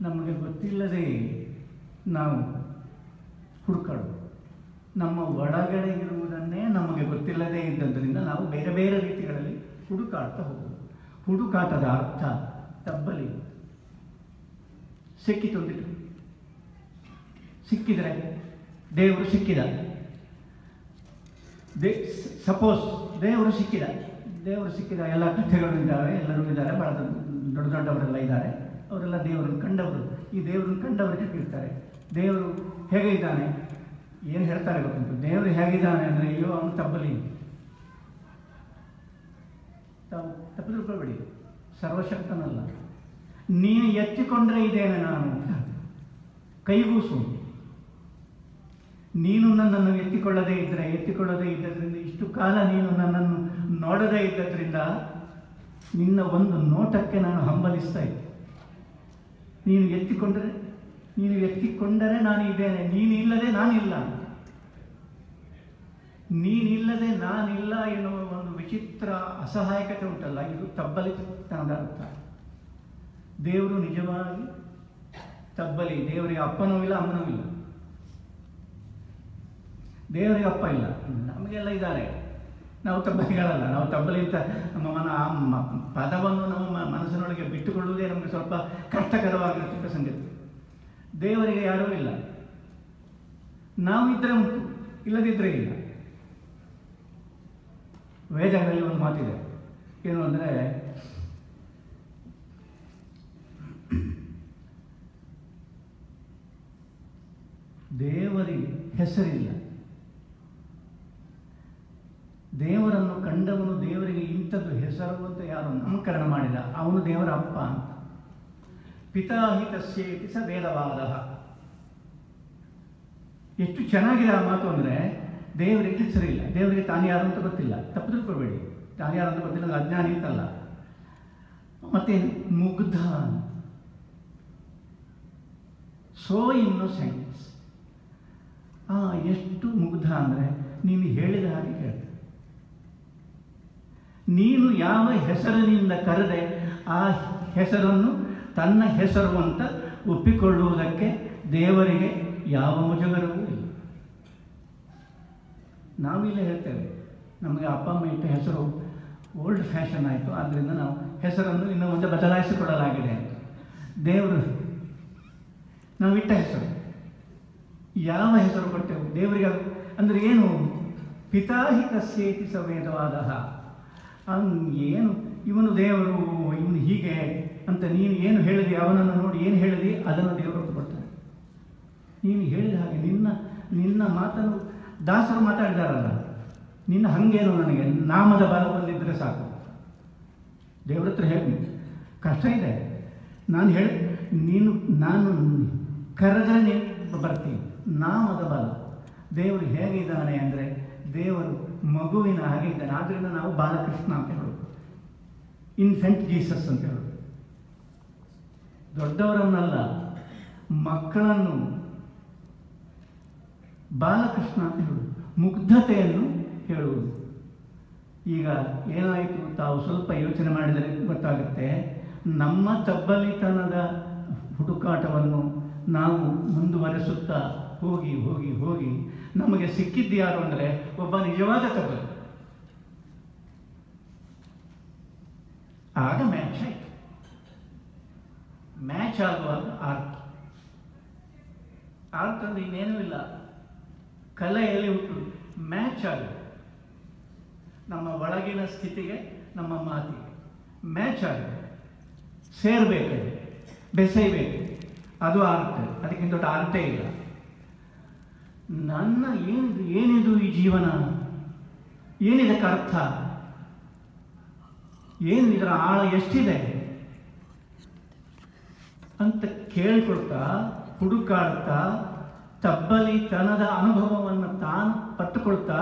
ನಮಗೆ ಗೊತ್ತಿಲ್ಲದೆ ನಾವು ಹುಡುಕಾಡು ನಮ್ಮ ಒಳಗಡೆ ಇರುವುದನ್ನೇ ನಮಗೆ ಗೊತ್ತಿಲ್ಲದೆ ಇದ್ದದ್ದರಿಂದ ನಾವು ಬೇರೆ ಬೇರೆ ರೀತಿಗಳಲ್ಲಿ ಹುಡುಕಾಡ್ತಾ ಹೋಗೋದು ಹುಡುಕಾಟದ ಅರ್ಥ ತಬ್ಬಲಿ. ಸಿಕ್ಕಿತೊಂದಿಟ್ಟು ಸಿಕ್ಕಿದರೆ ದೇವರು ಸಿಕ್ಕಿದ. ದೇ ಸಪೋಸ್ ದೇವರು ಸಿಕ್ಕಿದ. ದೇವರು ಸಿಕ್ಕಿದ ಎಲ್ಲ ಕಥೆಗಳು ಇದ್ದಾವೆ, ಎಲ್ಲರೂ ಇದ್ದಾರೆ, ಬಹಳ ದೊಡ್ಡ ದೊಡ್ಡವರೆಲ್ಲ ಇದ್ದಾರೆ. ಅವರೆಲ್ಲ ದೇವರನ್ನು ಕಂಡವರು. ಈ ದೇವರನ್ನು ಕಂಡವರು ಇರ್ತಾರೆ? ದೇವರು ಹೇಗೆ ಇದ್ದಾನೆ? ಏನು ಹೇಳ್ತಾರೆ ಗೊತ್ತುಂಟು? ದೇವರು ಹೇಗಿದ್ದಾನೆ ಅಂದರೆ, ಅಯ್ಯೋ, ಅವನು ತಬ್ಬಲಿ ತಾವು ತಪ್ಪು ತಿಳ್ಕೊಳ್ಬೇಡಿ ಸರ್ವಶಕ್ತನಲ್ಲ. ನೀನು ಎತ್ತಿಕೊಂಡ್ರೆ ಇದ್ದೇನೆ ನಾನು ಕೈಗೂಸು. ನೀನು ನನ್ನನ್ನು ಎತ್ತಿಕೊಳ್ಳದೇ ಇದ್ದರೆ ಎತ್ತಿಕೊಳ್ಳದೇ ಇದ್ದದ್ರಿಂದ, ಇಷ್ಟು ಕಾಲ ನೀನು ನನ್ನನ್ನು ನೋಡದೇ ಇದ್ದದ್ರಿಂದ, ನಿನ್ನ ಒಂದು ನೋಟಕ್ಕೆ ನಾನು ಹಂಬಲಿಸ್ತಾ ಇದ್ದೆ. ನೀನು ಎತ್ತಿಕೊಂಡರೆ ನೀನು ಎತ್ತಿಕೊಂಡರೆ ನಾನು ಇದ್ದೇನೆ. ನೀನು ಇಲ್ಲದೆ ನಾನಿಲ್ಲ ನೀನಿಲ್ಲದೆ ನಾನಿಲ್ಲ ಎನ್ನುವ ಒಂದು ವಿಚಿತ್ರ ಅಸಹಾಯಕತೆ ಉಂಟಲ್ಲ, ಇದು ತಬ್ಬಲಿತನದ ಅರ್ಥ. ದೇವರು ನಿಜವಾಗಿ ತಬ್ಬಲಿ, ದೇವರಿಗೆ ಅಪ್ಪನೂ ಇಲ್ಲ, ಅಮ್ಮನೂ ಇಲ್ಲ. ದೇವರಿಗೆ ಅಪ್ಪ ಇಲ್ಲ. ನಮಗೆಲ್ಲ ಇದ್ದಾರೆ. ನಾವು ತಬ್ಬಲಿಗಳಲ್ಲ ನಾವು ತಬ್ಬಲಿ ಅಂತ ನಮ್ಮ ಮನ ಆ ಪದವನ್ನು ನಮ್ಮ ಮನಸ್ಸಿನೊಳಗೆ ಬಿಟ್ಟುಕೊಳ್ಳುವುದೇ ನಮಗೆ ಸ್ವಲ್ಪ ಕಷ್ಟಕರವಾಗಿರತಕ್ಕ ಸಂಗತಿ. ದೇವರಿಗೆ ಯಾರೂ ಇಲ್ಲ. ನಾವು ಇದ್ದರೆ ಉಂಟು ಇಲ್ಲದಿದ್ದರೆ ಇಲ್ಲ. ವೇದಗಳಲ್ಲಿ ಒಂದು ಮಾತಿದೆ. ಏನು ಅಂದರೆ, ದೇವರಿಗೆ ಹೆಸರಿಲ್ಲ. ದೇವರನ್ನು ಕಂಡವನು ದೇವರಿಗೆ ಇಂಥದ್ದು ಹೆಸರು ಅಂತ ಯಾರು ನಾಮಕರಣ ಮಾಡಿದ ಅವನು ದೇವರ ಅಪ್ಪ ಅಂತ. ಪಿತಾಹಿತಸ್ಯೇತಿ ಸ ವೇದವಾದ. ಎಷ್ಟು ಚೆನ್ನಾಗಿದೆ ಆ ಮಾತು ಅಂದರೆ ದೇವರಿಗೆ ಹೆಸರಿಲ್ಲ ದೇವರಿಗೆ ತಾನು ಯಾರು ಅಂತ ಗೊತ್ತಿಲ್ಲ. ತಪ್ಪು ತಿಳ್ಕೊಬೇಡಿ ತಾನು ಯಾರು ಅಂತ ಗೊತ್ತಿಲ್ಲ ಅಜ್ಞಾನಿ ಅಂತಲ್ಲ. ಮತ್ತೆ ಮುಗ್ಧ ಸೋ ಇನ್ನೋಸೆಂಟ್ಸ್ ಆ, ಎಷ್ಟು ಮುಗ್ಧ ಅಂದರೆ ನೀನು ಹೇಳಿದ ಹಾಗೆ ಕೇಳ್ತೆ ನೀನು ಯಾವ ಹೆಸರಿನಿಂದ ಕರೆದೆ ಆ ಹೆಸರನ್ನು ತನ್ನ ಹೆಸರು ಅಂತ ಒಪ್ಪಿಕೊಳ್ಳುವುದಕ್ಕೆ ದೇವರಿಗೆ ಯಾವ ಮುಜುಗರವೂ ಇಲ್ಲ. ನಾವಿಲ್ಲೇ ಹೇಳ್ತೇವೆ, ನಮಗೆ ಅಪ್ಪ, ಅಮ್ಮ ಇಟ್ಟ ಹೆಸರು ಓಲ್ಡ್ ಫ್ಯಾಷನ್ ಆಯಿತು ಆದ್ದರಿಂದ ನಾವು ಹೆಸರನ್ನು ಇನ್ನು ಮುಂದೆ ಬದಲಾಯಿಸಿಕೊಳ್ಳಲಾಗಿದೆ ಅಂತ. ದೇವರು, ನಾವು ಇಟ್ಟ ಹೆಸರು, ಯಾವ ಹೆಸರು ಕೊಟ್ಟೆವು ದೇವರಿಗೆ ಅದು ಅಂದರೆ ಏನು? ಪಿತಾಹಿತಸ್ಯೇತಿ ಸವೇದವಾದ ಏನು, ಇವನು ದೇವರು, ಇವನು ಹೀಗೆ ಅಂತ ನೀನು ಏನು ಹೇಳಿದೆ, ಅವನನ್ನು ನೋಡಿ ಏನು ಹೇಳಿದೆ, ಅದನ್ನು ದೇವರು ಕೊಡ್ತಾನೆ ನೀನು ಹೇಳಿದ ಹಾಗೆ ನಿನ್ನ ನಿನ್ನ ಮಾತನ್ನು ದಾಸರು ಮಾತಾಡಿದಾರಲ್ಲ, ನಿನ್ನ ಹಂಗೇನು ನನಗೆ? ನಾಮದ ಬಲ ಬಂದಿದ್ದರೆ ಸಾಕು. ದೇವ್ರ ಹತ್ರ ಹೇಳಿ ಕಷ್ಟ ಇದೆ. ನಾನು ಹೇಳಿ, ನೀನು, ನಾನು ಕರೆದ್ರೆ ನೀನು ಬರ್ತೀನಿ. ನಾಮದ ಬಲ. ದೇವರು ಹೇಗಿದ್ದಾನೆ ಅಂದರೆ, ದೇವರು ಮಗುವಿನ ಹಾಗೆ ಇದ್ದಾನೆ. ಆದ್ದರಿಂದ ನಾವು ಬಾಲಕೃಷ್ಣ ಅಂತ ಹೇಳೋದು. ಇನ್ಫೆಂಟ್ ಜೀಸಸ್ ಅಂತ ಹೇಳೋದು. ದೊಡ್ಡವರನ್ನಲ್ಲ, ಮಕ್ಕಳನ್ನು ಬಾಲಕೃಷ್ಣ ಅಂತ ಹೇಳುವುದು ಮುಗ್ಧತೆಯನ್ನು ಹೇಳುವುದು. ಈಗ ಏನಾಯಿತು? ತಾವು ಸ್ವಲ್ಪ ಯೋಚನೆ ಮಾಡಿದರೆ ಗೊತ್ತಾಗುತ್ತೆ. ನಮ್ಮ ತಬ್ಬಲಿತನದ ಹುಡುಕಾಟವನ್ನು ನಾವು ಮುಂದುವರೆಸುತ್ತಾ ಹೋಗಿ ಹೋಗಿ ಹೋಗಿ ನಮಗೆ ಸಿಕ್ಕಿದ್ದು ಯಾರು ಅಂದರೆ ಒಬ್ಬ ನಿಜವಾದ ತಬ್ಬಲಿ ಆಗ ಮ್ಯಾಚ್ ಆಯಿತು. ಮ್ಯಾಚ್ ಆಗುವಾಗ ಆರ್ಟ್ ಆರ್ಟ್ ಅಂದ್ರೆ ಇನ್ನೇನೂ ಇಲ್ಲ. ಕಲೆಯಲ್ಲಿ ಹುಟ್ಟು ಮ್ಯಾಚ್ ಆಗ ನಮ್ಮ ಒಳಗಿನ ಸ್ಥಿತಿಗೆ, ನಮ್ಮ ಮಾತಿಗೆ. ಮ್ಯಾಚ್ ಆಗ ಸೇರಬೇಕು ಬೆಸೆಯಬೇಕು. ಅದು ಆರ್ಟ್ ಅದಕ್ಕಿಂತ ದೊಡ್ಡ ಆರ್ಟೇ ಇಲ್ಲ. ನನ್ನ ಏನಿದು ಏನಿದು ಈ ಜೀವನ? ಏನಿದಕ್ಕೆ ಅರ್ಥ? ಏನು ಇದರ ಆಳ ಎಷ್ಟಿದೆ? ಅಂತ ಕೇಳಿಕೊಳ್ತಾ, ಹುಡುಕಾಡ್ತಾ, ತಬ್ಬಲಿತನದ ಅನುಭವವನ್ನು ತಾನು ಪಟ್ಟುಕೊಳ್ತಾ,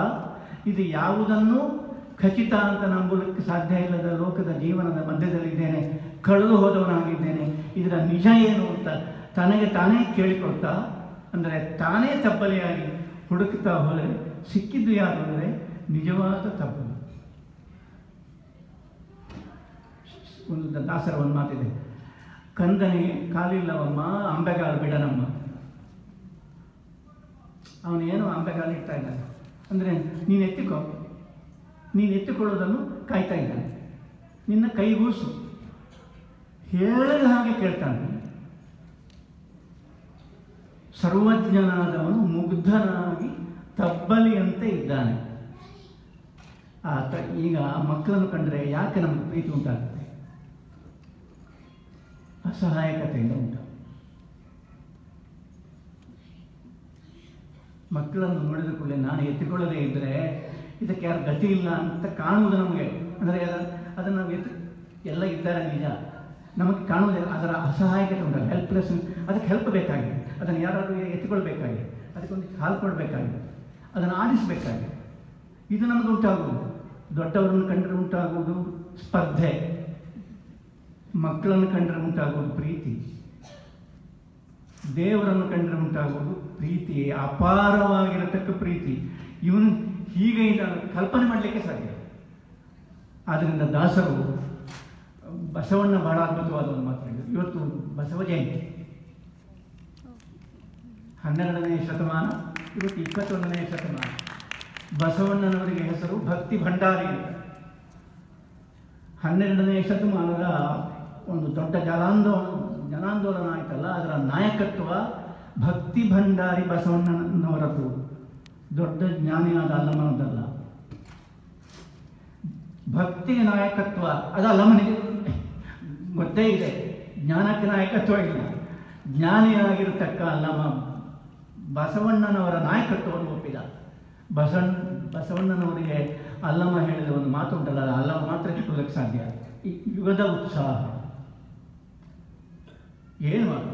ಇದು ಯಾವುದನ್ನು ಖಚಿತ ಅಂತ ನಂಬುವುದಕ್ಕೆ ಸಾಧ್ಯ ಇಲ್ಲದ ಲೋಕದ ಜೀವನದ ಮಧ್ಯದಲ್ಲಿದ್ದೇನೆ ಕಳೆದು ಹೋದವನಾಗಿದ್ದೇನೆ ಇದರ ನಿಜ ಏನು ಅಂತ ತನಗೆ ತಾನೇ ಕೇಳಿಕೊಳ್ತಾ ಅಂದರೆ ತಾನೇ ತಬ್ಬಲಿಯಾಗಿ ಹುಡುಕ್ತಾ ಹೋದರೆ ಸಿಕ್ಕಿದ್ದು ಯಾರು ಅಂದರೆ ನಿಜವಾದ ತಬ್ಬಲಿ. ಒಂದು ದಾಸರ ಒಂದು ಮಾತಿದೆ. ಕಂದನಿಗೆ ಕಾಲಿಲ್ಲವಮ್ಮ ಅಂಬೆಗಾಲು ಬಿಡನಮ್ಮ. ಅವನೇನು ಅಂಬೆಗಾಲು ಇಡ್ತಾ ಇದ್ದಾನೆ? ಅಂದರೆ ನೀನು ಎತ್ತಿಕೋ. ನೀನು ಎತ್ತಿಕೊಳ್ಳೋದನ್ನು ಕಾಯ್ತಾ ಇದ್ದಾನೆ. ನಿನ್ನ ಕೈಗೂಸು ಹೇಳಿದ ಹಾಗೆ ಕೇಳ್ತಾನೆ. ಸರ್ವಜ್ಞನಾದವನು ಮುಗ್ಧನಾಗಿ ತಬ್ಬಲಿಯಂತೆ ಇದ್ದಾನೆ. ಆತ ಈಗ ಮಕ್ಕಳನ್ನು ಕಂಡರೆ ಯಾಕೆ ನಮಗೆ ಪ್ರೀತಿ ಉಂಟಾಗುತ್ತೆ? ಅಸಹಾಯಕತೆಯಿಂದ ಉಂಟು. ಮಕ್ಕಳನ್ನು ನೋಡಿದ ಕೂಡಲೇ ನಾನು ಎತ್ತಿಕೊಳ್ಳದೇ ಇದ್ದರೆ ಇದಕ್ಕೆ ಯಾರು ಗತಿ ಇಲ್ಲ ಅಂತ ಕಾಣುವುದು ನಮಗೆ. ಅಂದರೆ ಅದನ್ನು ನಾವು ಎತ್ತಿ, ಎಲ್ಲ ಇದ್ದಾರೆ ನಿಜ. ನಮಗೆ ಕಾಣುವುದಿಲ್ಲ ಅದರ ಅಸಹಾಯಕತೆ ಉಂಟು ಹೆಲ್ಪ್ಲೆಸ್ ಅದಕ್ಕೆ ಹೆಲ್ಪ್ ಬೇಕಾಗಿದೆ. ಅದನ್ನು ಯಾರಾದರೂ ಎತ್ತಿಕೊಳ್ಬೇಕಾಗಿದೆ ಅದಕ್ಕೊಂದು ಹಾಲು ಕೊಡಬೇಕಾಗಿ ಅದನ್ನು ಆಡಿಸಬೇಕಾಗಿ ಇದು ನಮಗೆ ಉಂಟಾಗುವುದು. ದೊಡ್ಡವರನ್ನು ಕಂಡರೆ ಉಂಟಾಗುವುದು ಸ್ಪರ್ಧೆ. ಮಕ್ಕಳನ್ನು ಕಂಡರೆ ಉಂಟಾಗುವುದು ಪ್ರೀತಿ. ದೇವರನ್ನು ಕಂಡರೆ ಉಂಟಾಗುವುದು ಪ್ರೀತಿ. ಅಪಾರವಾಗಿರತಕ್ಕ ಪ್ರೀತಿ. ಇವನು ಹೀಗೆ ಇದನ್ನು ಕಲ್ಪನೆ ಮಾಡಲಿಕ್ಕೆ ಸಾಧ್ಯ. ಆದ್ದರಿಂದ ದಾಸರು ಬಸವಣ್ಣ ಬಹಳ ಅದ್ಭುತವಾದ ಒಂದು ಮಾತು ಇವತ್ತು ಬಸವ ಜಯಂತಿ. ಹನ್ನೆರಡನೇ ಶತಮಾನ, ಇವತ್ತು ಇಪ್ಪತ್ತೊಂದನೇ ಶತಮಾನ. ಬಸವಣ್ಣನವರಿಗೆ ಹೆಸರು ಭಕ್ತಿ ಭಂಡಾರಿ. ಹನ್ನೆರಡನೇ ಶತಮಾನದ ಒಂದು ದೊಡ್ಡ ಜಲಾಂದೋಲನ ಜನಾಂದೋಲನ ಆಯ್ತಲ್ಲ, ಅದರ ನಾಯಕತ್ವ ಭಕ್ತಿ ಭಂಡಾರಿ ಬಸವಣ್ಣನವರದ್ದು. ದೊಡ್ಡ ಜ್ಞಾನಿಯಾದ ಅಲ್ಲಮನದಲ್ಲ ಭಕ್ತಿಗೆ ನಾಯಕತ್ವ, ಅದು ಅಲ್ಲಮನಿಗೆ ಗೊತ್ತೇ ಇದೆ. ಜ್ಞಾನಕ್ಕೆ ನಾಯಕತ್ವ ಇಲ್ಲ. ಜ್ಞಾನಿಯಾಗಿರತಕ್ಕ ಅಲ್ಲಮ. ಬಸವಣ್ಣನವರ ನಾಯಕತ್ವವನ್ನು ಒಪ್ಪಿದ. ಬಸವಣ್ಣ, ಬಸವಣ್ಣನವರಿಗೆ ಅಲ್ಲಮ್ಮ ಹೇಳಿದ ಒಂದು ಮಾತು ಉಂಟಲ್ಲ, ಅಲ್ಲಮ್ಮ ಅಲ್ಲಮ ಮಾತ್ರ ಇಟ್ಕೊಳ್ಳೋಕ್ಕೆ ಸಾಧ್ಯ. ಯುಗದ ಉತ್ಸಾಹ. ಏನು ಅದು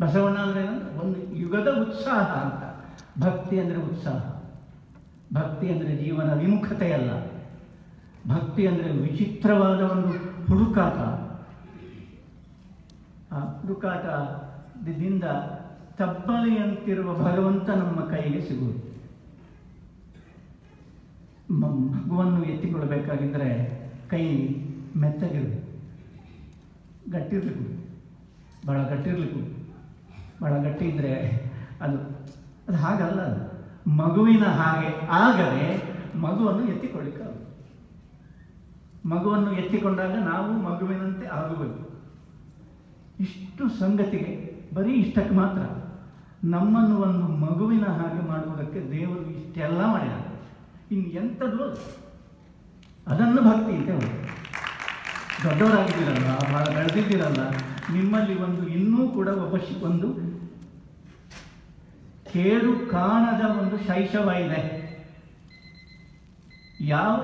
ಬಸವಣ್ಣ ಅಂದರೆ? ಒಂದು ಯುಗದ ಉತ್ಸಾಹ ಅಂತ. ಭಕ್ತಿ ಅಂದರೆ ಉತ್ಸಾಹ. ಭಕ್ತಿ ಅಂದರೆ ಜೀವನ ವಿಮುಖತೆಯಲ್ಲ ಭಕ್ತಿ ಅಂದರೆ ವಿಚಿತ್ರವಾದ ಒಂದು ಹುಡುಕಾಟ. ಆ ಹುಡುಕಾಟದಿಂದ ತಬ್ಬಲಿಯಂತಿರುವ ಭಗವಂತ ನಮ್ಮ ಕೈಗೆ ಸಿಗುವುದು. ಮಗುವನ್ನು ಎತ್ತಿಕೊಳ್ಳಬೇಕಾಗಿದ್ದರೆ ಕೈ ಮೆತ್ತಗಿರಬೇಕು. ಗಟ್ಟಿರ್ಲಿಕ್ಕೆ. ಭಾಳ ಗಟ್ಟಿರಲಿಕ್ಕು. ಭಾಳ ಗಟ್ಟಿ ಇದ್ದರೆ ಅದು ಅದು ಹಾಗಲ್ಲ ಅದು. ಮಗುವಿನ ಹಾಗೆ ಆಗದೆ ಮಗುವನ್ನು ಎತ್ತಿಕೊಳ್ಳಿಕ್ಕಾಗ ಮಗುವನ್ನು ಎತ್ತಿಕೊಂಡಾಗ ನಾವು ಮಗುವಿನಂತೆ ಆಗಬೇಕು ಇಷ್ಟು ಸಂಗತಿಗೆ ಬರೀ ಇಷ್ಟಕ್ಕೆ ಮಾತ್ರ. ನಮ್ಮನ್ನು ಒಂದು ಮಗುವಿನ ಹಾಗೆ ಮಾಡುವುದಕ್ಕೆ ದೇವರು ಇಷ್ಟೆಲ್ಲ ಮಾಡಿದ ಇನ್ನು ಎಂಥದ್ದು ಅದು? ಅದನ್ನು ಭಕ್ತಿ ಅಂತ ಹೇಳೋದು ದೊಡ್ಡವರಾಗಿದ್ದೀರಲ್ಲ ಬಹಳ ಬೆಳೆದಿದ್ದೀರಲ್ಲ, ನಿಮ್ಮಲ್ಲಿ ಒಂದು ಇನ್ನೂ ಕೂಡ ಒಬ್ಬ ಒಂದು ಕೇಡು ಕಾಣದ ಒಂದು ಶೈಶವ ಇದೆ. ಯಾವ?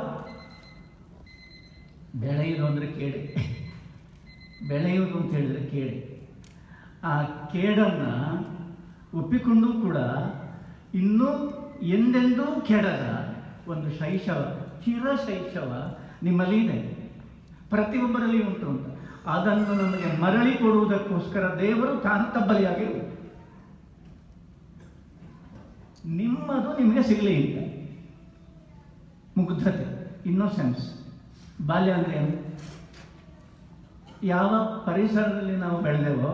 ಬೆಳೆಯುವುದು ಅಂದರೆ ಕೇಳಿ ಬೆಳೆಯುವುದು ಅಂತ ಹೇಳಿದರೆ ಕೇಳಿ ಆ ಕೇಡನ್ನು ಒಪ್ಪಿಕೊಂಡೂ ಕೂಡ ಇನ್ನೂ ಎಂದೆಂದೂ ಕೆಡದ ಒಂದು ಶೈಶವ ಚಿರ ಶೈಶವ ನಿಮ್ಮಲ್ಲಿ ಇದೆ. ಪ್ರತಿಯೊಬ್ಬರಲ್ಲಿ ಉಂಟು ಅಂತ. ಅದನ್ನು ನಮಗೆ ಮರಳಿ ಕೊಡುವುದಕ್ಕೋಸ್ಕರ ದೇವರು ತಾನು ತಬ್ಬಲಿಯಾಗಿರುವುದು ನಿಮ್ಮದು ನಿಮಗೆ ಸಿಗಲಿ ಅಂತ. ಮುಗ್ಧತೆ, ಇನ್ನೋಸೆನ್ಸ್. ಬಾಲ್ಯ ಅಂದರೆ ಏನು? ಯಾವ ಪರಿಸರದಲ್ಲಿ ನಾವು ಬೆಳೆದೆವೋ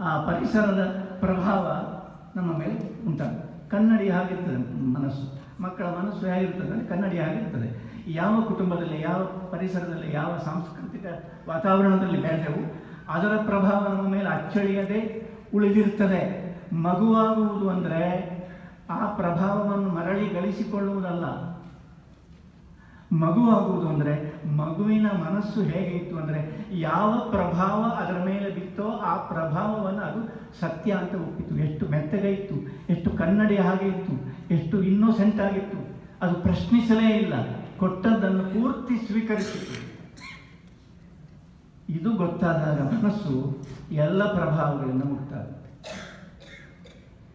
ಆ ಪರಿಸರದ ಪ್ರಭಾವ ನಮ್ಮ ಮೇಲೆ ಉಂಟಾಗುತ್ತೆ ಕನ್ನಡಿ ಆಗಿರ್ತದೆ ಮನಸ್ಸು. ಮಕ್ಕಳ ಮನಸ್ಸು ಹೇಗಿರ್ತದೆ ಅಂದರೆ ಕನ್ನಡಿ ಆಗಿರ್ತದೆ ಯಾವ ಕುಟುಂಬದಲ್ಲಿ, ಯಾವ ಪರಿಸರದಲ್ಲಿ, ಯಾವ ಸಾಂಸ್ಕೃತಿಕ ವಾತಾವರಣದಲ್ಲಿ ಬೆಳೆದೆವು, ಅದರ ಪ್ರಭಾವ ನಮ್ಮ ಮೇಲೆ ಅಚ್ಚಳಿಯದೆ ಉಳಿದಿರ್ತದೆ ಮಗುವಾಗುವುದು ಅಂದರೆ ಆ ಪ್ರಭಾವವನ್ನು ಮರಳಿ ಗಳಿಸಿಕೊಳ್ಳುವುದಲ್ಲ. ಮಗುವಾಗುವುದು ಅಂದರೆ ಮಗುವಿನ ಮನಸ್ಸು ಹೇಗೆ ಇತ್ತು ಅಂದರೆ ಯಾವ ಪ್ರಭಾವ ಅದರ ಮೇಲೆ ಬಿತ್ತೋ ಆ ಪ್ರಭಾವವನ್ನು ಅದು ಸತ್ಯ ಅಂತ ಒಪ್ಪಿತ್ತು ಎಷ್ಟು ಮೆತ್ತಗೆ ಇತ್ತು, ಎಷ್ಟು ಕನ್ನಡಿ ಹಾಗೆ ಇತ್ತು, ಎಷ್ಟು ಇನ್ನೋಸೆಂಟ್ ಆಗಿತ್ತು ಅದು ಪ್ರಶ್ನಿಸಲೇ ಇಲ್ಲ. ಕೊಟ್ಟದ್ದನ್ನು ಪೂರ್ತಿ ಸ್ವೀಕರಿಸಿತು. ಇದು ಗೊತ್ತಾದಾಗ ಮನಸ್ಸು ಎಲ್ಲ ಪ್ರಭಾವಗಳಿಂದ ಮುಕ್ತಾಗುತ್ತೆ.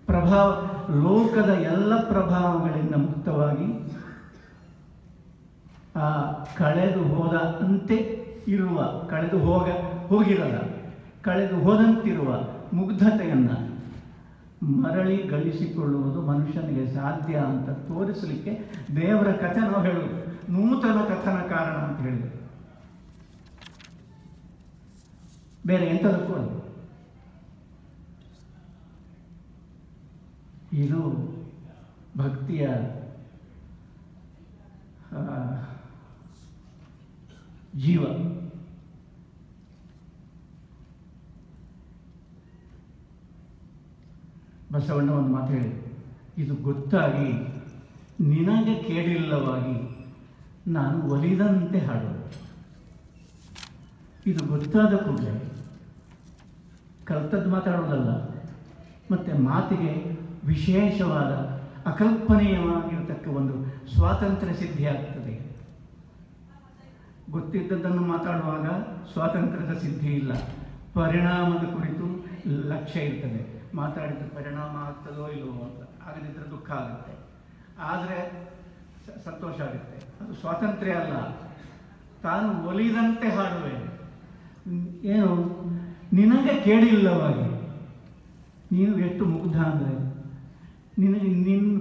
ಪ್ರಭಾವ, ಲೋಕದ ಎಲ್ಲ ಪ್ರಭಾವಗಳಿಂದ ಮುಕ್ತವಾಗಿ ಕಳೆದು ಹೋದ ಅಂತೆ ಇರುವ, ಕಳೆದು ಹೋಗ ಹೋಗಿರಲ್ಲ ಕಳೆದು ಹೋದಂತಿರುವ ಮುಗ್ಧತೆಯನ್ನು ಮರಳಿ ಗಳಿಸಿಕೊಳ್ಳುವುದು ಮನುಷ್ಯನಿಗೆ ಸಾಧ್ಯ ಅಂತ ತೋರಿಸಲಿಕ್ಕೆ ದೇವರ ಕಥೆ ನಾವು ಹೇಳುವುದು ನೂತನ ಕಥನ ಕಾರಣ ಅಂತ ಹೇಳಿದರು ಬೇರೆ ಎಂಥದಕ್ಕೂ ಅಲ್ಲ ಇದು ಭಕ್ತಿಯ ಜೀವ. ಬಸವಣ್ಣ ಒಂದು ಮಾತು ಹೇಳಿ, ಇದು ಗೊತ್ತಾಗಿ ನಿನಗೆ ಕೇಳಿಲ್ಲವಾಗಿ ನಾನು ಒಲಿದಂತೆ ಹಾಡೋದು ಇದು ಗೊತ್ತಾದ ಕೂಡಲೇ ಕಲ್ತದ್ದು ಮಾತಾಡೋದಲ್ಲ, ಮತ್ತು ಮಾತಿಗೆ ವಿಶೇಷವಾದ ಅಕಲ್ಪನೀಯವಾಗಿರತಕ್ಕ ಒಂದು ಸ್ವಾತಂತ್ರ್ಯ ಸಿದ್ಧಿ ಗೊತ್ತಿದ್ದದ್ದನ್ನು ಮಾತಾಡುವಾಗ ಸ್ವಾತಂತ್ರ್ಯದ ಸಿದ್ಧಿ ಇಲ್ಲ. ಪರಿಣಾಮದ ಕುರಿತು ಲಕ್ಷ್ಯ ಇರ್ತದೆ. ಮಾತಾಡಿದ ಪರಿಣಾಮ ಆಗ್ತದೋ ಇಲ್ಲವೋ ಅಂತ. ಆಗದಿದ್ದರೆ ದುಃಖ ಆಗುತ್ತೆ. ಆದರೆ ಸಂತೋಷ ಆಗುತ್ತೆ. ಅದು ಸ್ವಾತಂತ್ರ್ಯ ಅಲ್ಲ. ತಾನು ಒಲಿದಂತೆ ಹಾಡುವೆ. ಏನು? ನಿನಗೆ ಕೇಳಿಲ್ಲವಾಗಿ ನೀನು ಎಷ್ಟು ಮುಗ್ಧ ಅಂದರೆ, ನಿನಗೆ ನಿನ್ನ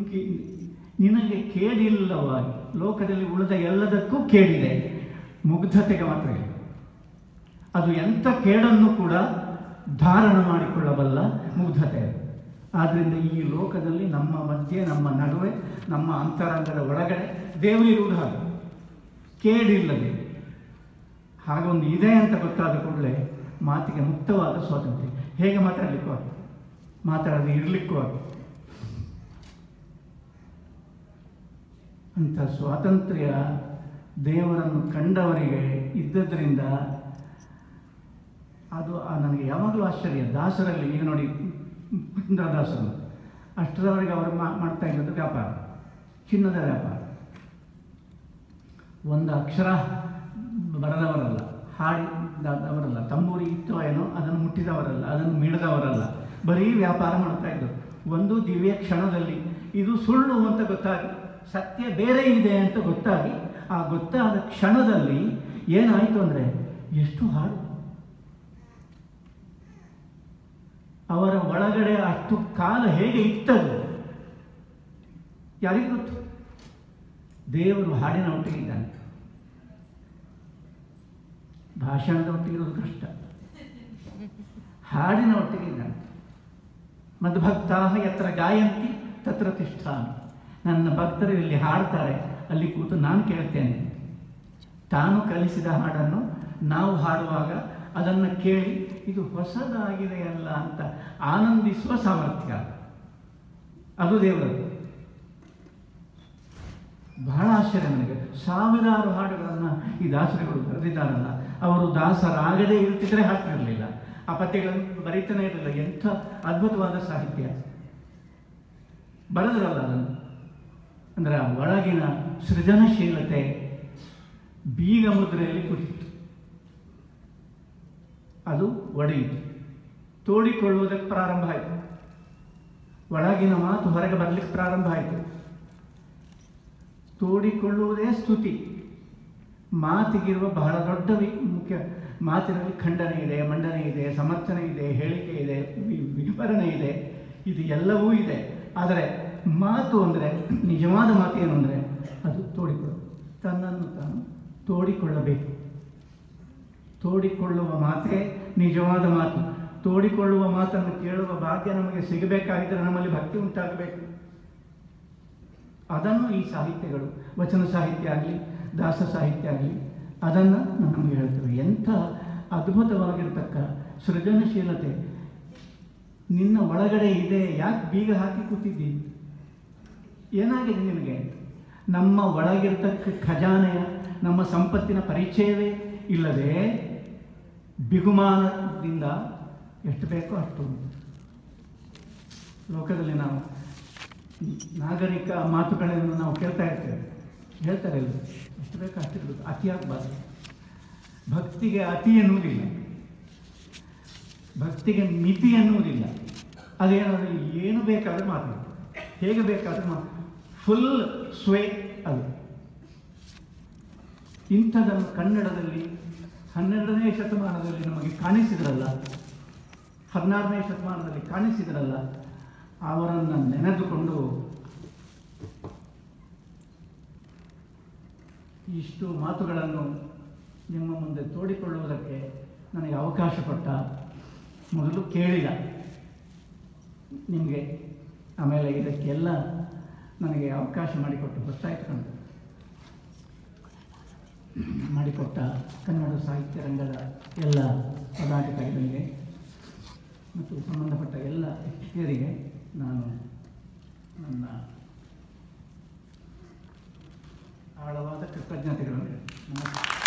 ನಿನಗೆ ಕೇಳಿಲ್ಲವಾಗಿ ಲೋಕದಲ್ಲಿ ಉಳಿದ ಎಲ್ಲದಕ್ಕೂ ಕೇಳಿದೆ ಮುಗ್ಧತೆಗೆ ಮಾತ್ರ ಇಲ್ಲ. ಅದು ಎಂಥ ಕೇಡನ್ನು ಕೂಡ ಧಾರಣ ಮಾಡಿಕೊಳ್ಳಬಲ್ಲ ಮುಗ್ಧತೆ. ಆದ್ದರಿಂದ ಈ ಲೋಕದಲ್ಲಿ ನಮ್ಮ ಮಧ್ಯೆ, ನಮ್ಮ ನಡುವೆ, ನಮ್ಮ ಅಂತರಂಗದ ಒಳಗಡೆ ದೇವರಿರುವುದು ಹಾಗೆ. ಕೇಡಿಲ್ಲದೆ. ಹಾಗೊಂದು ಇದೆ ಅಂತ ಗೊತ್ತಾದ ಕೂಡಲೇ ಮಾತಿಗೆ ಮುಕ್ತವಾದ ಸ್ವಾತಂತ್ರ್ಯ. ಹೇಗೆ ಮಾತಾಡಲಿಕ್ಕೂ ಆಗ್ತದೆ ಮಾತಾಡದೆ ಇರಲಿಕ್ಕೂ ಆಗ್ತದೆ ಅಂಥ ಸ್ವಾತಂತ್ರ್ಯ ದೇವರನ್ನು ಕಂಡವರಿಗೆ ಇದ್ದದ್ರಿಂದ ಅದು ನನಗೆ ಯಾವಾಗಲೂ ಆಶ್ಚರ್ಯ. ದಾಸರಲ್ಲಿ ಈಗ ನೋಡಿ ದಾಸರು ಅಷ್ಟರವರೆಗೆ ಅವರು ಮಾಡ್ತಾ ಇದ್ದದ್ದು ವ್ಯಾಪಾರ. ಚಿನ್ನದ ವ್ಯಾಪಾರ. ಒಂದು ಅಕ್ಷರ ಬರದವರಲ್ಲ ಹಾಡಿದವರಲ್ಲ ತಂಬೂರಿ ಇತ್ತು ಏನೋ ಅದನ್ನು ಮುಟ್ಟಿದವರಲ್ಲ, ಅದನ್ನು ಮೀಡದವರಲ್ಲ ಬರೀ ವ್ಯಾಪಾರ ಮಾಡ್ತಾ ಇದ್ದರು ಒಂದು ದಿವ್ಯ ಕ್ಷಣದಲ್ಲಿ ಇದು ಸುಳ್ಳು ಅಂತ ಗೊತ್ತಾಗಿ, ಸತ್ಯ ಬೇರೆ ಇದೆ ಅಂತ ಗೊತ್ತಾಗಿ ಆ ಗೊತ್ತಾದ ಕ್ಷಣದಲ್ಲಿ ಏನಾಯಿತು ಅಂದರೆ ಎಷ್ಟು ಹಾಡು ಅವರ ಒಳಗಡೆ ಅಷ್ಟು ಕಾಲ ಹೇಗೆ ಇತ್ತದು? ಯಾರಿಗೂ ಗೊತ್ತು. ದೇವರು ಹಾಡಿನ ಒಟ್ಟಿಗಿದ್ದಾನೆ. ಭಾಷಣದ ಒಟ್ಟಿಗಿರೋದು ಕಷ್ಟ. ಹಾಡಿನ ಒಟ್ಟಿಗಿದ್ದಾನೆ. ಮದ್ಭಕ್ತಾ ಯತ್ರ ಗಾಯಂತಿ ತತ್ರ ತಿಷ್ಠಾಮಿ. ನನ್ನ ಭಕ್ತರು ಇಲ್ಲಿ ಹಾಡ್ತಾರೆ. ಅಲ್ಲಿ ಕೂತು ನಾನು ಕೇಳ್ತೇನೆ. ತಾನು ಕಲಿಸಿದ ಹಾಡನ್ನು ನಾವು ಹಾಡುವಾಗ ಅದನ್ನು ಕೇಳಿ, ಇದು ಹೊಸದಾಗಿದೆಯಲ್ಲ ಅಂತ ಆನಂದಿಸುವ ಸಾಮರ್ಥ್ಯ. ಅದು ದೇವರದು ಬಹಳ ಆಶ್ಚರ್ಯ ನನಗೆ. ಸಾವಿರಾರು ಹಾಡುಗಳನ್ನು ಈ ದಾಸರುಗಳು ಬರೆದಿದ್ದಾರಲ್ಲ, ಅವರು ದಾಸರಾಗದೇ ಇರುತ್ತಿದ್ದರೆ ಹಾಡ್ತಿರಲಿಲ್ಲ ಆ ಪದ್ಯಗಳನ್ನು ಬರೀತಾನೆ ಇರಲಿಲ್ಲ. ಎಂಥ ಅದ್ಭುತವಾದ ಸಾಹಿತ್ಯ. ಬರೆದಿರಲ್ಲ ಅದನ್ನು. ಅಂದರೆ ಆ ಒಳಗಿನ ಸೃಜನಶೀಲತೆ ಬೀಗ ಮುದ್ರೆಯಲ್ಲಿ ಕುರಿತು ಅದು ಒಡೆಯಿತು. ತೋಡಿಕೊಳ್ಳುವುದಕ್ಕೆ ಪ್ರಾರಂಭ ಆಯಿತು. ಒಳಗಿನ ಮಾತು ಹೊರಗೆ ಬರಲಿಕ್ಕೆ ಪ್ರಾರಂಭ ಆಯಿತು. ತೋಡಿಕೊಳ್ಳುವುದೇ ಸ್ತುತಿ. ಮಾತಿಗಿರುವ ಬಹಳ ದೊಡ್ಡ ಮುಖ್ಯ, ಮಾತಿನಲ್ಲಿ ಖಂಡನೆ ಇದೆ, ಮಂಡನೆ ಇದೆ, ಸಮರ್ಥನೆ ಇದೆ, ಹೇಳಿಕೆ ಇದೆ ವಿವರಣೆ ಇದೆ. ಇದು ಎಲ್ಲವೂ ಇದೆ. ಆದರೆ ಮಾತು ಅಂದರೆ, ನಿಜವಾದ ಮಾತು ಏನು ಅಂದರೆ ಅದು ತೋಡಿಕೊಳ್ಳು ತನ್ನನ್ನು ತಾನು ತೋಡಿಕೊಳ್ಳಬೇಕು. ತೋಡಿಕೊಳ್ಳುವ ಮಾತೇ ನಿಜವಾದ ಮಾತು. ತೋಡಿಕೊಳ್ಳುವ ಮಾತನ್ನು ಕೇಳುವ ಭಾಗ್ಯ ನಮಗೆ ಸಿಗಬೇಕಾಗಿದ್ದರೆ ನಮ್ಮಲ್ಲಿ ಭಕ್ತಿ ಉಂಟಾಗಬೇಕು. ಅದನ್ನು ಈ ಸಾಹಿತ್ಯಗಳು, ವಚನ ಸಾಹಿತ್ಯ ಆಗಲಿ, ದಾಸ ಸಾಹಿತ್ಯ ಆಗಲಿ, ಅದನ್ನು ನಮಗೆ ಹೇಳ್ತವೆ ಎಂಥ ಅದ್ಭುತವಾಗಿರ್ತಕ್ಕ ಸೃಜನಶೀಲತೆ ನಿನ್ನ ಒಳಗಡೆ ಇದೆ. ಯಾಕೆ ಬೀಗ ಹಾಕಿ ಕೂತಿದ್ದೀನಿ ಏನಾಗಿದೆ ನಿನಗೆ? ನಮ್ಮ ಒಳಗಿರ್ತಕ್ಕ ಖಜಾನೆಯ, ನಮ್ಮ ಸಂಪತ್ತಿನ ಪರಿಚಯವೇ ಇಲ್ಲದೆ ಬಿಗುಮಾನದಿಂದ ಎಷ್ಟು ಬೇಕೋ ಅಷ್ಟು ಲೋಕದಲ್ಲಿ ನಾವು ನಾಗರಿಕ ಮಾತುಗಳನ್ನು ನಾವು ಕೇಳ್ತಾ ಇರ್ತೇವೆ. ಹೇಳ್ತಾರೆ ಇಲ್ಲ ಎಷ್ಟು ಬೇಕೋ ಅಷ್ಟು ಅತಿ ಅತಿಯಾಗಬಾರ್ದು. ಭಕ್ತಿಗೆ ಅತಿ ಎನ್ನುವುದಿಲ್ಲ. ಭಕ್ತಿಗೆ ಮಿತಿ ಎನ್ನುವುದಿಲ್ಲ. ಅದೇನಾದರೂ ಏನು ಬೇಕಾದರೂ ಮಾತಾಡ್ತೀವಿ ಹೇಗೆ ಬೇಕಾದರೂ ಮಾತು ಫುಲ್ ಸ್ವೇ ಅದು. ಇಂಥದನ್ನು ಕನ್ನಡದಲ್ಲಿ ಹನ್ನೆರಡನೇ ಶತಮಾನದಲ್ಲಿ ನಮಗೆ ಕಾಣಿಸಿದ್ರಲ್ಲ, ಹದಿನಾರನೇ ಶತಮಾನದಲ್ಲಿ ಕಾಣಿಸಿದ್ರಲ್ಲ, ಅವರನ್ನು ನೆನೆದುಕೊಂಡು ಇಷ್ಟು ಮಾತುಗಳನ್ನು ನಿಮ್ಮ ಮುಂದೆ ತೋಡಿಕೊಳ್ಳುವುದಕ್ಕೆ ನನಗೆ ಅವಕಾಶ ಕೊಟ್ಟ ಮೊದಲು ಕೇಳಿದ. ನಿಮಗೆ ಆಮೇಲೆ ಇದಕ್ಕೆಲ್ಲ ನನಗೆ ಅವಕಾಶ ಮಾಡಿಕೊಟ್ಟು ಗೊತ್ತಾಯಿತು ಕಂಡು ಮಾಡಿಕೊಟ್ಟ ಕನ್ನಡ ಸಾಹಿತ್ಯ ರಂಗದ ಎಲ್ಲ ಪದಾಧಿಕಾರಿಗಳಿಗೆ ಮತ್ತು ಸಂಬಂಧಪಟ್ಟ ಎಲ್ಲ ಹಿರಿಯರಿಗೆ ನಾನು ನನ್ನ ಆಳವಾದ ಕೃತಜ್ಞತೆಗಳನ್ನು ನಮಸ್ಕಾರ.